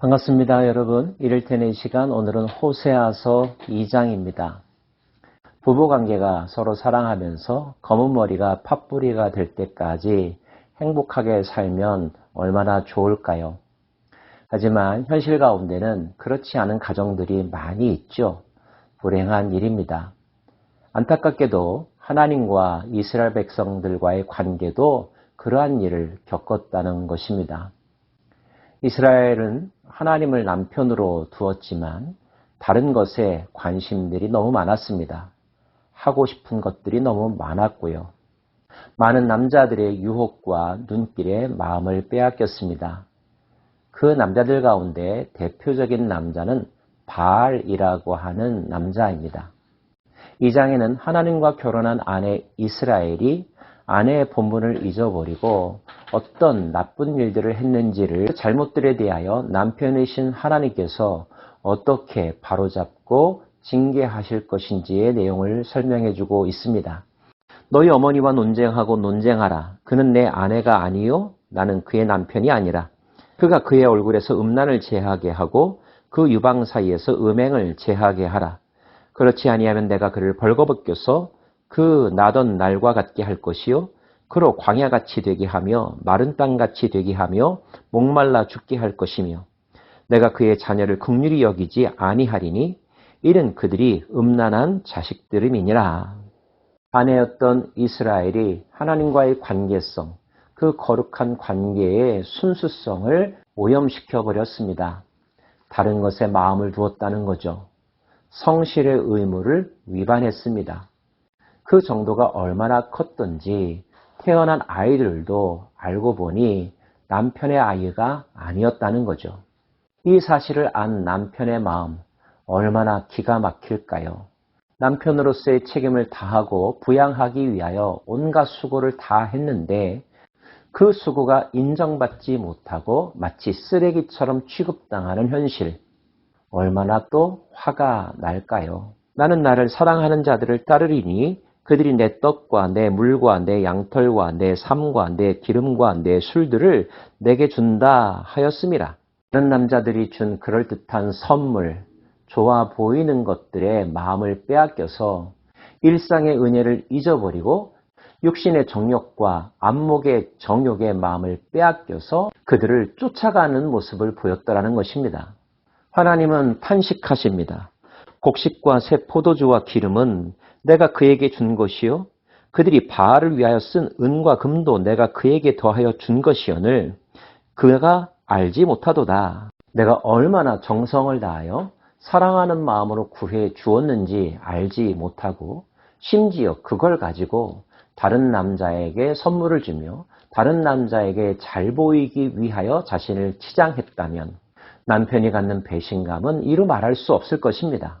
반갑습니다, 여러분. 이럴 때는 이 시간 오늘은 호세아서 2장입니다. 부부 관계가 서로 사랑하면서 검은 머리가 팥뿌리가 될 때까지 행복하게 살면 얼마나 좋을까요? 하지만 현실 가운데는 그렇지 않은 가정들이 많이 있죠. 불행한 일입니다. 안타깝게도 하나님과 이스라엘 백성들과의 관계도 그러한 일을 겪었다는 것입니다. 이스라엘은 하나님을 남편으로 두었지만 다른 것에 관심들이 너무 많았습니다. 하고 싶은 것들이 너무 많았고요. 많은 남자들의 유혹과 눈길에 마음을 빼앗겼습니다. 그 남자들 가운데 대표적인 남자는 바알이라고 하는 남자입니다. 이 장에는 하나님과 결혼한 아내 이스라엘이 아내의 본분을 잊어버리고 어떤 나쁜 일들을 했는지를 잘못들에 대하여 남편이신 하나님께서 어떻게 바로잡고 징계하실 것인지의 내용을 설명해 주고 있습니다. 너희 어머니와 논쟁하고 논쟁하라. 그는 내 아내가 아니요. 나는 그의 남편이 아니라. 그가 그의 얼굴에서 음란을 제하게 하고 그 유방 사이에서 음행을 제하게 하라. 그렇지 아니하면 내가 그를 벌거벗겨서 그 나던 날과 같게 할 것이요. 그로 광야같이 되게 하며 마른 땅같이 되게 하며 목말라 죽게 할 것이며 내가 그의 자녀를 극률히 여기지 아니하리니 이는 그들이 음란한 자식들임이니라. 아내였던 이스라엘이 하나님과의 관계성, 그 거룩한 관계의 순수성을 오염시켜 버렸습니다. 다른 것에 마음을 두었다는 거죠. 성실의 의무를 위반했습니다. 그 정도가 얼마나 컸던지 태어난 아이들도 알고 보니 남편의 아이가 아니었다는 거죠. 이 사실을 안 남편의 마음 얼마나 기가 막힐까요? 남편으로서의 책임을 다하고 부양하기 위하여 온갖 수고를 다 했는데 그 수고가 인정받지 못하고 마치 쓰레기처럼 취급당하는 현실. 얼마나 또 화가 날까요? 나는 나를 사랑하는 자들을 따르리니 그들이 내 떡과 내 물과 내 양털과 내 삶과 내 기름과 내 술들을 내게 준다 하였습니다. 다른 남자들이 준 그럴듯한 선물, 좋아 보이는 것들에 마음을 빼앗겨서 일상의 은혜를 잊어버리고 육신의 정욕과 안목의 정욕의 마음을 빼앗겨서 그들을 쫓아가는 모습을 보였더라는 것입니다. 하나님은 탄식하십니다. 곡식과 새 포도주와 기름은 내가 그에게 준 것이요 그들이 바알을 위하여 쓴 은과 금도 내가 그에게 더하여 준 것이오늘 그가 알지 못하도다. 내가 얼마나 정성을 다하여 사랑하는 마음으로 구해 주었는지 알지 못하고 심지어 그걸 가지고 다른 남자에게 선물을 주며 다른 남자에게 잘 보이기 위하여 자신을 치장했다면 남편이 갖는 배신감은 이루 말할 수 없을 것입니다.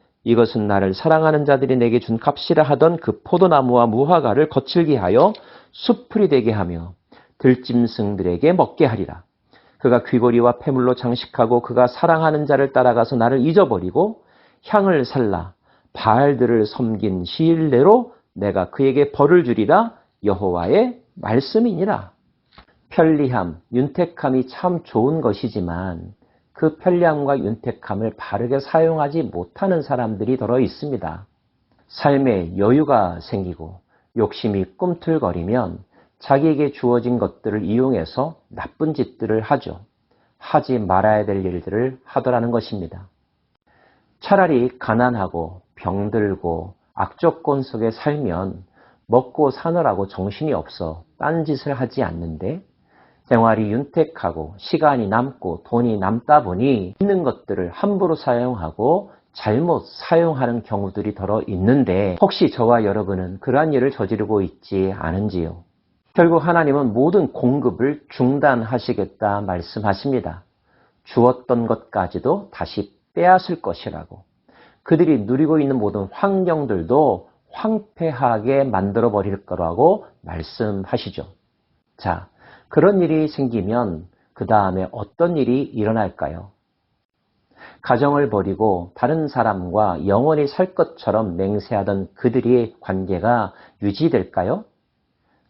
이것은 나를 사랑하는 자들이 내게 준 값이라 하던 그 포도나무와 무화과를 거칠게 하여 수풀이 되게 하며 들짐승들에게 먹게 하리라. 그가 귀고리와 폐물로 장식하고 그가 사랑하는 자를 따라가서 나를 잊어버리고 향을 살라 바알들을 섬긴 시일 내로 내가 그에게 벌을 주리라 여호와의 말씀이니라. 편리함, 윤택함이 참 좋은 것이지만 그 편리함과 윤택함을 바르게 사용하지 못하는 사람들이 더러 있습니다. 삶에 여유가 생기고 욕심이 꿈틀거리면 자기에게 주어진 것들을 이용해서 나쁜 짓들을 하죠. 하지 말아야 될 일들을 하더라는 것입니다. 차라리 가난하고 병들고 악조건 속에 살면 먹고 사느라고 정신이 없어 딴짓을 하지 않는데 생활이 윤택하고 시간이 남고 돈이 남다 보니 있는 것들을 함부로 사용하고 잘못 사용하는 경우들이 더러 있는데 혹시 저와 여러분은 그러한 일을 저지르고 있지 않은지요? 결국 하나님은 모든 공급을 중단하시겠다 말씀하십니다. 주었던 것까지도 다시 빼앗을 것이라고 그들이 누리고 있는 모든 환경들도 황폐하게 만들어 버릴 거라고 말씀하시죠. 자, 그런 일이 생기면 그 다음에 어떤 일이 일어날까요? 가정을 버리고 다른 사람과 영원히 살 것처럼 맹세하던 그들의 관계가 유지될까요?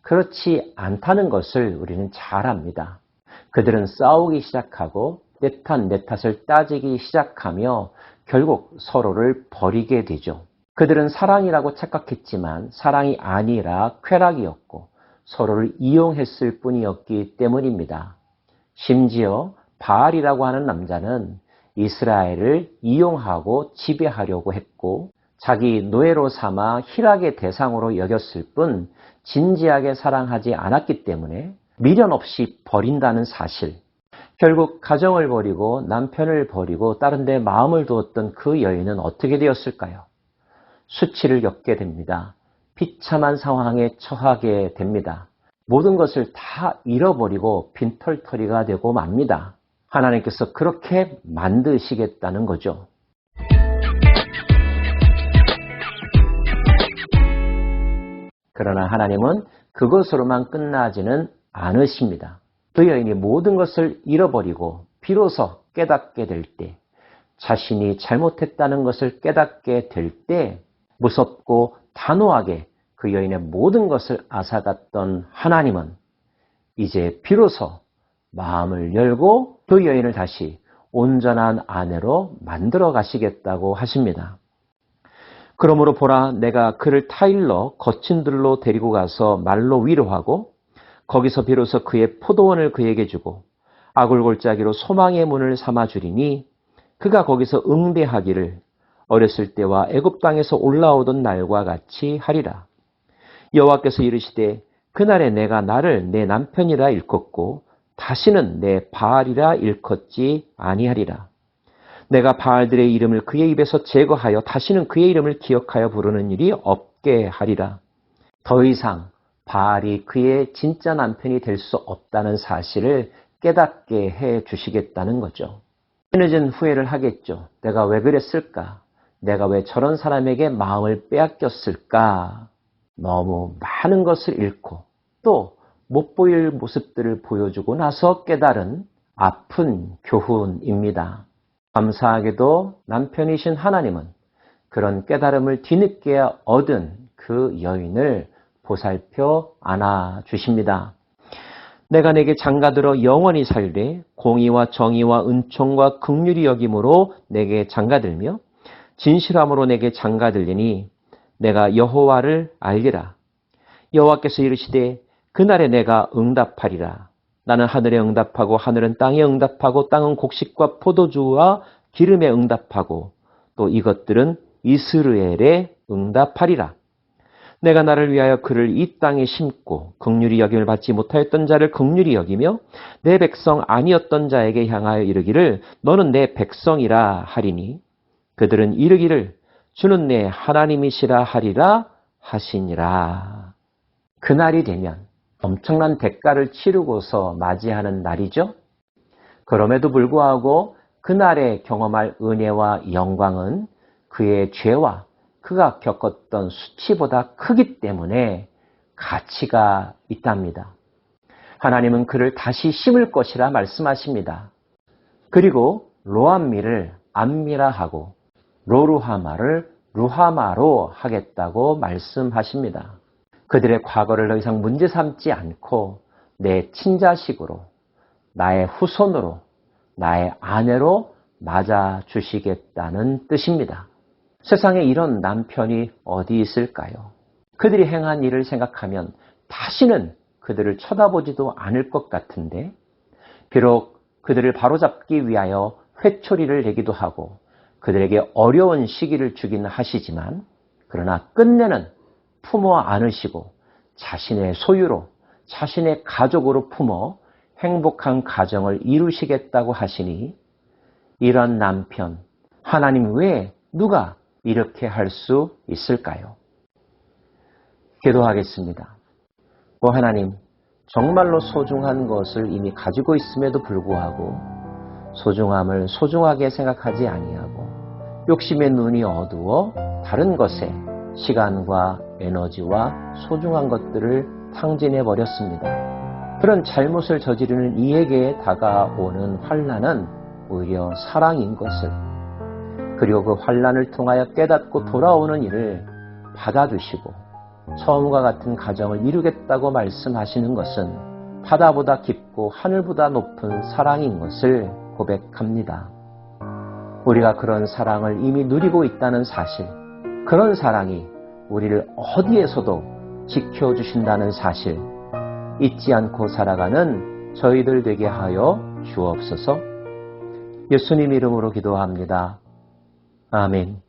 그렇지 않다는 것을 우리는 잘 압니다. 그들은 싸우기 시작하고 내 탓, 내 탓을 따지기 시작하며 결국 서로를 버리게 되죠. 그들은 사랑이라고 착각했지만 사랑이 아니라 쾌락이었고 서로를 이용했을 뿐이었기 때문입니다. 심지어 바알이라고 하는 남자는 이스라엘을 이용하고 지배하려고 했고 자기 노예로 삼아 희락의 대상으로 여겼을 뿐 진지하게 사랑하지 않았기 때문에 미련 없이 버린다는 사실. 결국 가정을 버리고 남편을 버리고 다른 데 마음을 두었던 그 여인은 어떻게 되었을까요? 수치를 겪게 됩니다. 비참한 상황에 처하게 됩니다. 모든 것을 다 잃어버리고 빈털터리가 되고 맙니다. 하나님께서 그렇게 만드시겠다는 거죠. 그러나 하나님은 그것으로만 끝나지는 않으십니다. 그 여인이 모든 것을 잃어버리고 비로소 깨닫게 될 때, 자신이 잘못했다는 것을 깨닫게 될 때, 무섭고 단호하게 그 여인의 모든 것을 앗아갔던 하나님은 이제 비로소 마음을 열고 그 여인을 다시 온전한 아내로 만들어 가시겠다고 하십니다. 그러므로 보라 내가 그를 타일러 거친 들로 데리고 가서 말로 위로하고 거기서 비로소 그의 포도원을 그에게 주고 아굴골짜기로 소망의 문을 삼아 주리니 그가 거기서 응대하기를 어렸을 때와 애굽 땅에서 올라오던 날과 같이 하리라. 여호와께서 이르시되 그날에 내가 나를 내 남편이라 일컫고 다시는 내 바알이라 일컫지 아니하리라. 내가 바알들의 이름을 그의 입에서 제거하여 다시는 그의 이름을 기억하여 부르는 일이 없게 하리라. 더 이상 바알이 그의 진짜 남편이 될 수 없다는 사실을 깨닫게 해 주시겠다는 거죠. 늦은 후회를 하겠죠. 내가 왜 그랬을까? 내가 왜 저런 사람에게 마음을 빼앗겼을까? 너무 많은 것을 잃고 또 못 보일 모습들을 보여주고 나서 깨달은 아픈 교훈입니다. 감사하게도 남편이신 하나님은 그런 깨달음을 뒤늦게 얻은 그 여인을 보살펴 안아 주십니다. 내가 내게 장가들어 영원히 살되 공의와 정의와 은총과 극률이 여김으로 내게 장가들며 진실함으로 내게 장가들리니 내가 여호와를 알리라. 여호와께서 이르시되 그날에 내가 응답하리라. 나는 하늘에 응답하고 하늘은 땅에 응답하고 땅은 곡식과 포도주와 기름에 응답하고 또 이것들은 이스르엘에 응답하리라. 내가 나를 위하여 그를 이 땅에 심고 극률이 여김을 받지 못하였던 자를 극률이 여기며 내 백성 아니었던 자에게 향하여 이르기를 너는 내 백성이라 하리니 그들은 이르기를 주는 내 하나님이시라 하리라 하시니라. 그날이 되면 엄청난 대가를 치르고서 맞이하는 날이죠. 그럼에도 불구하고 그날에 경험할 은혜와 영광은 그의 죄와 그가 겪었던 수치보다 크기 때문에 가치가 있답니다. 하나님은 그를 다시 심을 것이라 말씀하십니다. 그리고 로암미를 암미라 하고 로루하마를 루하마로 하겠다고 말씀하십니다. 그들의 과거를 더 이상 문제 삼지 않고 내 친자식으로, 나의 후손으로, 나의 아내로 맞아 주시겠다는 뜻입니다. 세상에 이런 남편이 어디 있을까요? 그들이 행한 일을 생각하면 다시는 그들을 쳐다보지도 않을 것 같은데, 비록 그들을 바로잡기 위하여 회초리를 내기도 하고 그들에게 어려운 시기를 주긴 하시지만, 그러나 끝내는 품어 안으시고 자신의 소유로 자신의 가족으로 품어 행복한 가정을 이루시겠다고 하시니 이런 남편 하나님 외에 누가 이렇게 할 수 있을까요? 기도하겠습니다. 오 하나님 정말로 소중한 것을 이미 가지고 있음에도 불구하고 소중함을 소중하게 생각하지 아니하고 욕심의 눈이 어두워 다른 것에 시간과 에너지와 소중한 것들을 탕진해 버렸습니다. 그런 잘못을 저지르는 이에게 다가오는 환란은 오히려 사랑인 것을 그리고 그 환란을 통하여 깨닫고 돌아오는 일을 받아주시고 처음과 같은 가정을 이루겠다고 말씀하시는 것은 바다보다 깊고 하늘보다 높은 사랑인 것을 고백합니다. 우리가 그런 사랑을 이미 누리고 있다는 사실, 그런 사랑이 우리를 어디에서도 지켜주신다는 사실, 잊지 않고 살아가는 저희들 되게 하여 주옵소서 예수님 이름으로 기도합니다. 아멘.